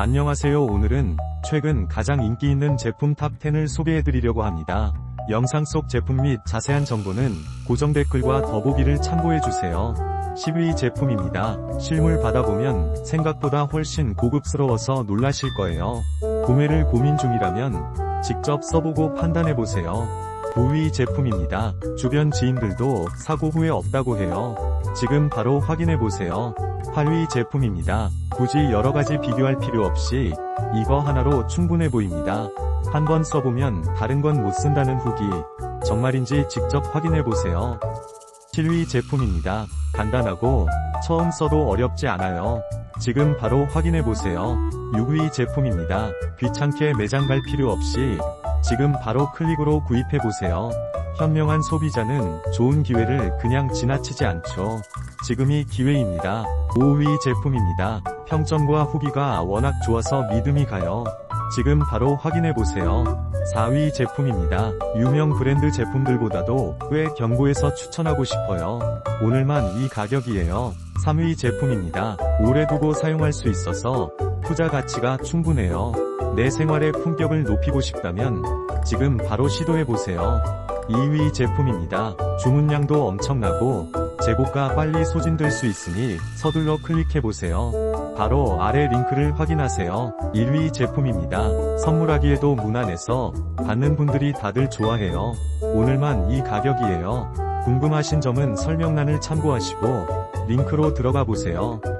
안녕하세요 오늘은 최근 가장 인기 있는 제품 탑10을 소개해드리려고 합니다. 영상 속 제품 및 자세한 정보는 고정 댓글과 더보기를 참고해주세요. 10위 제품입니다. 실물 받아보면 생각보다 훨씬 고급스러워서 놀라실 거예요. 구매를 고민 중이라면 직접 써보고 판단해보세요. 9위 제품입니다. 주변 지인들도 사고 후회 없다고 해요. 지금 바로 확인해보세요. 8위 제품입니다. 굳이 여러가지 비교할 필요 없이 이거 하나로 충분해 보입니다. 한번 써보면 다른 건 못 쓴다는 후기 정말인지 직접 확인해 보세요. 7위 제품입니다. 간단하고 처음 써도 어렵지 않아요. 지금 바로 확인해 보세요. 6위 제품입니다. 귀찮게 매장 갈 필요 없이 지금 바로 클릭으로 구입해 보세요. 현명한 소비자는 좋은 기회를 그냥 지나치지 않죠. 지금이 기회입니다. 5위 제품입니다. 평점과 후기가 워낙 좋아서 믿음이 가요. 지금 바로 확인해보세요. 4위 제품입니다. 유명 브랜드 제품들보다도 꽤 경고해서 추천하고 싶어요. 오늘만 이 가격이에요. 3위 제품입니다. 오래 두고 사용할 수 있어서 투자 가치가 충분해요. 내 생활의 품격을 높이고 싶다면 지금 바로 시도해보세요. 2위 제품입니다. 주문량도 엄청나고 재고가 빨리 소진될 수 있으니 서둘러 클릭해보세요. 바로 아래 링크를 확인하세요. 1위 제품입니다. 선물하기에도 무난해서 받는 분들이 다들 좋아해요. 오늘만 이 가격이에요. 궁금하신 점은 설명란을 참고하시고 링크로 들어가 보세요.